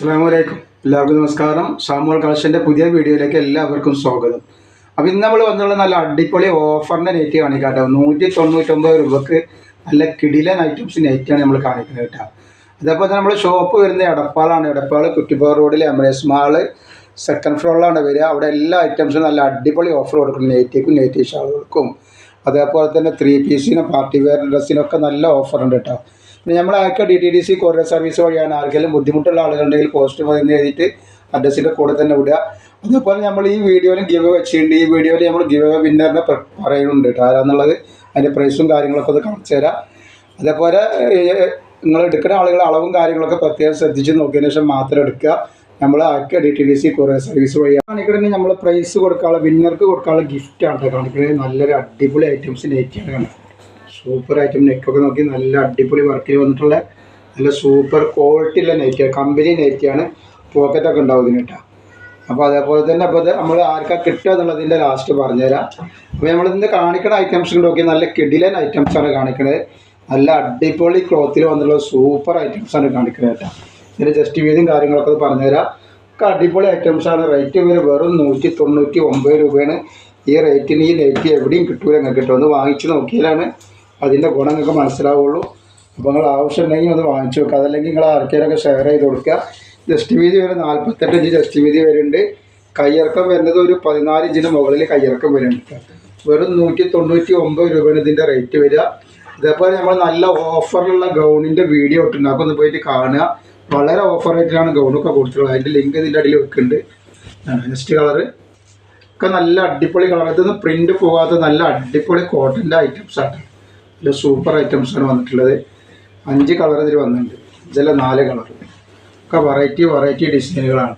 അസ്സാം വലൈക്കും എല്ലാവർക്കും നമസ്കാരം. ഷാമോൾ കളക്ഷന്റെ പുതിയ വീഡിയോയിലേക്ക് എല്ലാവർക്കും സ്വാഗതം. അപ്പോൾ ഇന്ന് നമ്മൾ വന്നുള്ള നല്ല അടിപൊളി ഓഫറിന്റെ നെറ്റ് കാണിക്കാട്ടോ. നൂറ്റി തൊണ്ണൂറ്റൊമ്പത് രൂപക്ക് നല്ല കിടിലൻ ഐറ്റംസ് നെറ്റാണ് നമ്മൾ കാണിക്കുന്നത് കേട്ടോ. അതേപോലെ തന്നെ നമ്മൾ ഷോപ്പ് വരുന്നത് എടപ്പാളാണ്. എടപ്പാൾ കുറ്റിപ്പാറ റോഡിൽ എമറേസ് മാൾ. സെക്കൻഡ് ഫ്ലോറിലാണ് വരിക. അവിടെ എല്ലാ ഐറ്റംസും നല്ല അടിപൊളി ഓഫർ കൊടുക്കും നെറ്റിക്കും നെറ്റി ഷാളുകൾക്കും. അതേപോലെ തന്നെ ത്രീ പീസിനും പാർട്ടി വെയർ ഡ്രസ്സിനൊക്കെ നല്ല ഓഫറുണ്ട് കേട്ടോ. പിന്നെ നമ്മൾ അയക്കുക D T D C courier service വഴിയാണ് ആർക്കെങ്കിലും ബുദ്ധിമുട്ടുള്ള ആളുകളുണ്ടെങ്കിൽ പോസ്റ്റ് മതി എഴുതിയിട്ട് അഡ്രസ്സിന്റെ കൂടെ തന്നെ വിടുക. അതേപോലെ നമ്മൾ ഈ വീഡിയോയിൽ ഗിവ് വെച്ചിട്ടുണ്ട്. ഈ വീഡിയോയിൽ നമ്മൾ ഗിവ് വിന്നറിനെ പറയുന്നുണ്ട് കേട്ടോ. ആരാന്നുള്ളത്? അതിന്റെ പ്രൈസും കാര്യങ്ങളൊക്കെ ഒന്ന് കാണിച്ചു തരാം. അതേപോലെ നിങ്ങൾ എടുക്കുന്ന ആളുകൾ അളവും കാര്യങ്ങളൊക്കെ പ്രത്യേകം ശ്രദ്ധിച്ച് നോക്കിയതിന് ശേഷം മാത്രം എടുക്കുക. നമ്മൾ ആക്കിയ D T D C courier service വഴിയാണ് കാണിക്കണമെങ്കിൽ നമ്മൾ പ്രൈസ് കൊടുക്കാനുള്ള വിന്നർക്ക് കൊടുക്കാനുള്ള ഗിഫ്റ്റാണ് കാണിക്കുന്നത് നല്ലൊരു അടിപൊളി ഐറ്റംസ് നെറ്റിയാണ് കണ്ടത് സൂപ്പർ ഐറ്റം നെക്കൊക്കെ നോക്കി നല്ല അടിപൊളി വർക്കിൽ വന്നിട്ടുള്ള നല്ല സൂപ്പർ ക്വാളിറ്റി ഉള്ള നെറ്റിയാണ് കമ്പനി നെറ്റിയാണ് പോക്കറ്റൊക്കെ ഉണ്ടാവും ഇതിന് കേട്ടോ. അപ്പോൾ അതേപോലെ തന്നെ അപ്പോൾ അത് നമ്മൾ ആർക്കാ കിട്ടുക എന്നുള്ളതിന്റെ ലാസ്റ്റ് പറഞ്ഞുതരാം. അപ്പോൾ നമ്മളിന്ന് കാണിക്കുന്ന ഐറ്റംസ് നോക്കി നല്ല കിടിലൻ ഐറ്റംസ് ആണ് കാണിക്കുന്നത് നല്ല അടിപൊളി ക്ലോത്തിൽ വന്നിട്ടുള്ള സൂപ്പർ ഐറ്റംസ് ആണ് കാണിക്കുന്നത് കേട്ടോ. ഇതിന്റെ ജസ്റ്റ് വീതിയും കാര്യങ്ങളൊക്കെ പറഞ്ഞുതരാം. ഒക്കെ അടിപൊളി ഐറ്റംസ് ആണ്. റേറ്റ് വരെ വെറും നൂറ്റി തൊണ്ണൂറ്റി ഒമ്പത് രൂപയാണ്. ഈ റേറ്റിന് ഈ നെറ്റ് എവിടെയും കിട്ടൂല. കിട്ടും ഒന്ന് വാങ്ങിച്ച് നോക്കിയാലാണ് അതിന്റെ ഗുണം നിങ്ങൾക്ക് മനസ്സിലാവുള്ളൂ. അപ്പോൾ നിങ്ങൾ ആവശ്യമുണ്ടെങ്കിൽ അത് വാങ്ങിച്ചു വെക്കുക. അതല്ലെങ്കിൽ നിങ്ങൾ ആർക്കേലൊക്കെ ഷെയർ ചെയ്ത് കൊടുക്കുക. ജസ്റ്റ് വീതി വരെ നാൽപ്പത്തെട്ട് ഇഞ്ച് ജസ്റ്റ് വീതി വരുന്നുണ്ട്. കയ്യിറക്കം വരുന്നത് ഒരു പതിനാല് ഇഞ്ചിന് മുകളിൽ കയ്യിറക്കം വരുന്നുണ്ട്. വെറും നൂറ്റി തൊണ്ണൂറ്റി ഒമ്പത് രൂപയാണ് ഇതിന്റെ റേറ്റ് വരിക. ഇതേപോലെ നമ്മൾ നല്ല ഓഫറിലുള്ള ഗൗണിന്റെ വീഡിയോ ഇട്ടുണ്ടാക്കും ഒന്ന് പോയിട്ട് കാണുക. വളരെ ഓഫർ റേറ്റിലാണ് ഗൗണൊക്കെ കൊടുത്തിട്ടുള്ളത്. അതിന്റെ ലിങ്ക് ഇതിന്റെ അടിയിൽ വെക്കുന്നുണ്ട്. നെക്സ്റ്റ് കളറ് ഒക്കെ നല്ല അടിപൊളി കളർ ഇതൊന്നും പ്രിന്റ് പോകാത്ത നല്ല അടിപൊളി കോട്ടന്റെ ഐറ്റംസ് ആണ്. നല്ല സൂപ്പർ ഐറ്റംസ് ആണ് വന്നിട്ടുള്ളത്. അഞ്ച് കളർ ഇതിൽ വന്നിട്ടുണ്ട്. ഇതിലെ നാല് കളർ ഒക്കെ വെറൈറ്റി വെറൈറ്റി ഡിസൈനുകളാണ്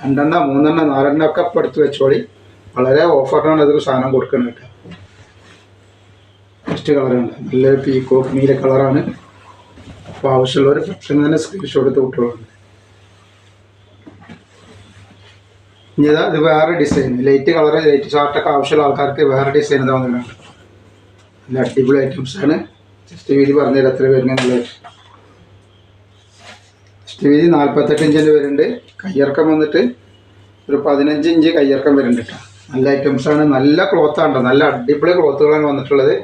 രണ്ടെണ്ണ മൂന്നെണ്ണം നാലെണ്ണം ഒക്കെ ഇപ്പം എടുത്ത് വെച്ചോളി. വളരെ ഓഫറിനാണ് ഇതൊരു സാധനം കൊടുക്കുന്നത് കേട്ടോ. ഫസ്റ്റ് കളറാണ് നല്ലൊരു പീക്കോക്ക് നീല കളറാണ് അപ്പോൾ ആവശ്യമുള്ളവർ പെട്ടെന്ന് തന്നെ സ്ക്രീൻഷോട്ട് എടുത്ത് വിട്ടോളൂ. ഇനി ഇത് വേറെ ഡിസൈൻ ലൈറ്റ് കളർ ലൈറ്റ് ഷാർട്ടൊക്കെ ആവശ്യമുള്ള ആൾക്കാർക്ക് വേറെ ഡിസൈൻ ഇതാ വന്നിട്ടുണ്ട്. നല്ല അടിപൊളി ഐറ്റംസ് ആണ് ജസ്റ്റ് വീതി പറഞ്ഞുതരാം എത്ര വരുന്നുള്ളത് ജസ്റ്റ് വീതി നാൽപ്പത്തെട്ട് ഇഞ്ചിൽ വരുന്നുണ്ട്. കയ്യിറക്കം വന്നിട്ട് ഒരു പതിനഞ്ച് ഇഞ്ച് കയ്യിറക്കം വരുന്നുണ്ട് കേട്ടോ നല്ല ഐറ്റംസ് ആണ്. നല്ല ക്ലോത്താണ് നല്ല അടിപൊളി ക്ലോത്തുകളാണ് വന്നിട്ടുള്ളത്.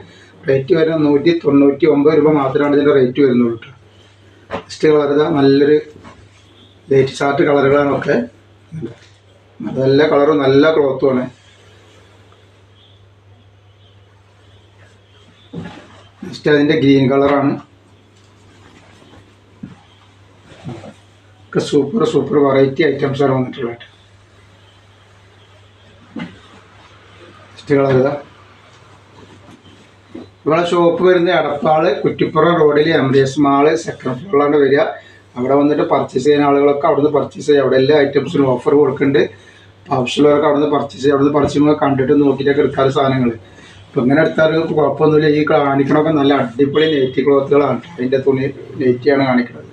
റേറ്റ് വരുന്നത് നൂറ്റി തൊണ്ണൂറ്റി ഒമ്പത് രൂപ മാത്രമാണ് ഇതിന്റെ റേറ്റ് വരുന്നുള്ളൂ കേട്ടോ ജസ്റ്റ് കളറുക നല്ലൊരു ലൈറ്റ് ചാർട്ട് കളറുകളാണൊക്കെ നല്ല കളറും നല്ല ക്ലോത്തുമാണ് നെക്സ്റ്റ് അതിന്റെ ഗ്രീൻ കളറാണ് ഒക്കെ സൂപ്പർ സൂപ്പർ വെറൈറ്റി ഐറ്റംസ് ആണ് വന്നിട്ടുള്ളത്. നെക്സ്റ്റ് കളർ ഇതാ. ഷോപ്പ് വരുന്നത് എടപ്പാൾ കുറ്റിപ്പുറം റോഡിൽ M D S mall second ഫ്ലോറിലാണ് വരിക. അവിടെ വന്നിട്ട് പർച്ചേസ് ചെയ്യുന്ന ആളുകളൊക്കെ അവിടുന്ന് പർച്ചേസ് ചെയ്യുക അവിടെ എല്ലാ ഐറ്റംസിനും ഓഫർ കൊടുക്കുന്നുണ്ട്. ആവശ്യമുള്ളവർക്ക് അവിടുന്ന് പർച്ചേസ് ചെയ്യുക അവിടുന്ന് പർച്ചേസ് ചെയ്യുമ്പോൾ കണ്ടിട്ട് നോക്കിയിട്ടൊക്കെ എടുക്കാറ് സാധനങ്ങൾ ഇപ്പം ഇങ്ങനെ എടുത്താൽ കുഴപ്പമൊന്നുമില്ല. ഈ കാണിക്കണമൊക്കെ നല്ല അടിപൊളി നെറ്റി ക്ലോത്തുകളാണ്. അതിന്റെ തുണി നെറ്റിയാണ് കാണിക്കുന്നത്.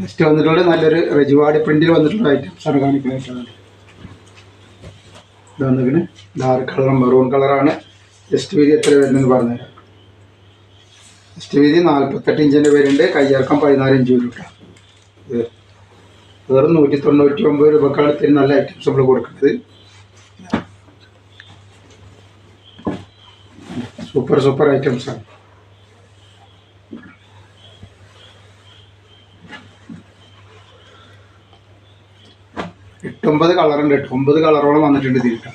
നെക്സ്റ്റ് വന്നിട്ടുള്ള നല്ലൊരു റെജുവാടി പ്രിന്റിൽ വന്നിട്ടുള്ള ഐറ്റംസ് ആണ് കാണിക്കുന്നത് ഇത് വന്നിട്ട് ഡാർക്ക് കളർ മെറൂൺ കളറാണ് ജസ്റ്റ് വീതി എത്ര വരുന്നെന്ന് പറഞ്ഞുതരാം. ജസ്റ്റ് വീതി നാൽപ്പത്തെട്ട് ഇഞ്ചിന്റെ പേരുണ്ട്. കയ്യിറക്കം പതിനാല് ഇഞ്ച് വരും കേട്ടോ. വെറും നൂറ്റി തൊണ്ണൂറ്റി ഒമ്പത് രൂപക്കാണ് ഇത്തിരി നല്ല ഐറ്റംസ് നമ്മൾ കൊടുക്കുന്നത്. സൂപ്പർ സൂപ്പർ ഐറ്റംസ് ആണ് എട്ടൊമ്പത് ഉണ്ട്. ഒമ്പത് കളറോളം വന്നിട്ടുണ്ട് ഇതിൽ കേട്ടോ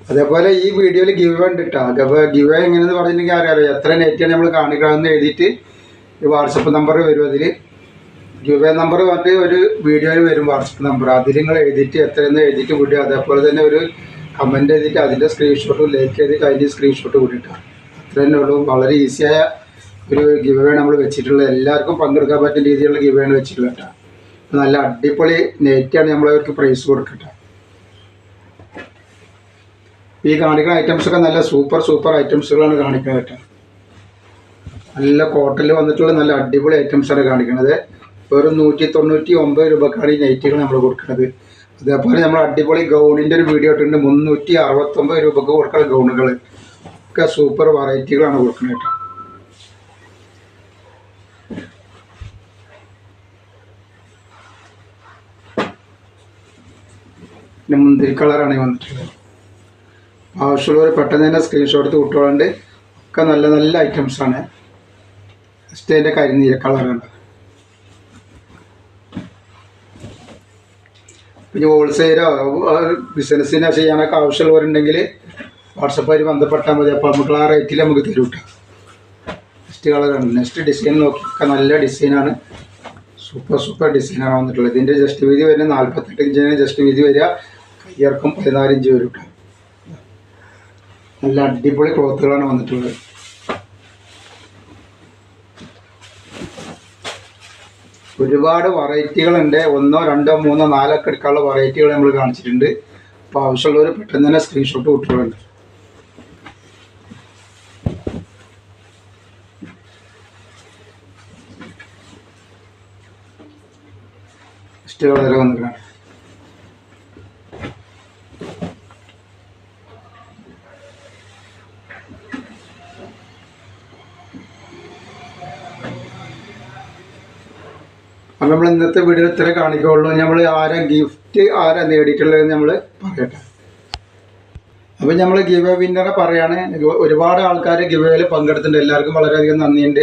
അതേപോലെ ഈ വീഡിയോയിൽ ഗിവ് ഉണ്ട് കേട്ടോ അതേപോലെ ഗിവ് എങ്ങനെയെന്ന് പറഞ്ഞിട്ടുണ്ടെങ്കിൽ അറിയാമല്ലോ എത്ര നെറ്റാണ് നമ്മൾ കാണിക്കണമെന്ന് എഴുതിയിട്ട് ഈ വാട്സപ്പ് നമ്പർ വരും അതിൽ ഗിവ് നമ്പർ പറഞ്ഞിട്ട് ഒരു വീഡിയോയിൽ വരും വാട്സപ്പ് നമ്പർ. അതിൽ നിങ്ങൾ എഴുതിയിട്ട് എത്രയെന്ന് എഴുതിയിട്ട് വിടുക. അതേപോലെ തന്നെ ഒരു കമന്റ് എഴുതിയിട്ട് അതിന്റെ സ്ക്രീൻഷോട്ട് ലൈക്ക് ചെയ്തിട്ട് അതിന്റെ സ്ക്രീൻഷോട്ട് വിട്ടിട്ട് അത്ര തന്നെ ഉള്ളൂ. വളരെ ഈസിയായ ഒരു ഗിവ് നമ്മൾ വെച്ചിട്ടുള്ളത്. എല്ലാവർക്കും പങ്കെടുക്കാൻ പറ്റുന്ന രീതിയിലുള്ള ഗിവ് ആണ് വെച്ചിട്ടുള്ളത് കേട്ടോ. നല്ല അടിപൊളി നെറ്റാണ് നമ്മളവർക്ക് പ്രൈസ് കൊടുക്കട്ടെ. ഈ കാണിക്കുന്ന ഐറ്റംസ് ഒക്കെ നല്ല സൂപ്പർ സൂപ്പർ ഐറ്റംസുകളാണ് കാണിക്കുന്നത് കേട്ടോ. നല്ല കോട്ടണിൽ വന്നിട്ടുള്ള നല്ല അടിപൊളി ഐറ്റംസാണ് കാണിക്കുന്നത്. വെറും നൂറ്റി തൊണ്ണൂറ്റി ഒമ്പത് രൂപക്കാണ് ഈ നൈറ്റുകൾ നമ്മൾ കൊടുക്കുന്നത്. അതേപോലെ നമ്മൾ അടിപൊളി ഗൗണിന്റെ ഒരു വീഡിയോ ഇട്ടിട്ടുണ്ട്. മുന്നൂറ്റി അറുപത്തൊമ്പത് രൂപക്ക് കൊടുക്കുന്ന ഗൗണുകൾ. ഒക്കെ സൂപ്പർ വെറൈറ്റികളാണ് കൊടുക്കുന്നത് പിന്നെ മുന്തിരി കളറാണ് വന്നിട്ടുള്ളത്. ആവശ്യമുള്ളവർ പെട്ടെന്ന് തന്നെ സ്ക്രീൻഷോട്ട് എടുത്ത് വിട്ടുകൊണ്ട് ഒക്കെ നല്ല നല്ല ഐറ്റംസ് ആണ്. ജസ്റ്റ് അതിന്റെ കരിനീല കളറുണ്ട് പിന്നെ ഹോൾസെയിലോ ബിസിനസ്സിനോ ചെയ്യാനൊക്കെ ആവശ്യമുള്ളവരുണ്ടെങ്കിൽ വാട്സപ്പായിട്ട് ബന്ധപ്പെട്ടാൽ മതി. അപ്പോൾ നമുക്ക് ആ റേറ്റിൽ നമുക്ക് തരും കേട്ടോ നെക്സ്റ്റ് കളറാണ് നെക്സ്റ്റ് ഡിസൈൻ നോക്കി ഒക്കെ നല്ല ഡിസൈനാണ് സൂപ്പർ സൂപ്പർ ഡിസൈനാണ് വന്നിട്ടുള്ളത്. ഇതിന്റെ ജസ്റ്റ് വീതി വരുന്നത് നാൽപ്പത്തെട്ട് ഇഞ്ചിന് ജസ്റ്റ് വീതി വരിക. കയ്യിറക്കം പതിനാല് ഇഞ്ച് വരും കേട്ടോ നല്ല അടിപൊളി ക്ലോത്തുകളാണ് വന്നിട്ടുള്ളത്. ഒരുപാട് വെറൈറ്റികളുണ്ട് ഒന്നോ രണ്ടോ മൂന്നോ നാലൊക്കെ എടുക്കാനുള്ള വെറൈറ്റികൾ നമ്മൾ കാണിച്ചിട്ടുണ്ട്. അപ്പോൾ ആവശ്യമുള്ളവർ പെട്ടെന്ന് തന്നെ സ്ക്രീൻഷോട്ട് വിട്ടിട്ടുണ്ട് ഇഷ്ടം വളരെ വന്നിട്ടാണ് അപ്പം നമ്മൾ ഇന്നത്തെ വീഡിയോ ഇത്ര കാണിക്കുള്ളൂ നമ്മൾ ആരാ ഗിഫ്റ്റ് ആരാ നേടിയിട്ടുള്ളതെന്ന് നമ്മൾ പറയട്ടെ. അപ്പം നമ്മൾ ഗിവ് എ വിന്നറെ പറയാണ്. ഒരുപാട് ആൾക്കാർ ഗിവേയിൽ പങ്കെടുത്തിട്ടുണ്ട്. എല്ലാവർക്കും വളരെയധികം നന്ദിയുണ്ട്.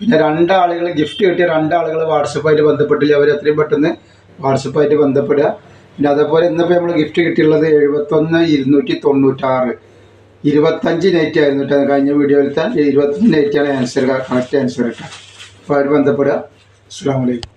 പിന്നെ രണ്ടാളുകൾ ഗിഫ്റ്റ് കിട്ടിയ രണ്ടാളുകൾ വാട്സപ്പായിട്ട് ബന്ധപ്പെട്ടില്ല. അവർ എത്രയും പെട്ടെന്ന് വാട്സപ്പായിട്ട് ബന്ധപ്പെടുക. പിന്നെ അതേപോലെ ഇന്നിപ്പോൾ നമ്മൾ ഗിഫ്റ്റ് കിട്ടിയുള്ളത് എഴുപത്തൊന്ന് ഇരുന്നൂറ്റി തൊണ്ണൂറ്റാറ്. ഇരുപത്തഞ്ച് നൈറ്റ് ആയിരുന്നു കേട്ടോ കഴിഞ്ഞ വീഡിയോയിലത്തെ ഇരുപത്തഞ്ച് നൈറ്റാണ് ആൻസർ കറക്റ്റ് ആൻസർ കേട്ടോ അപ്പോൾ അവർ ബന്ധപ്പെടുക. അസ്സാം വലൈക്കും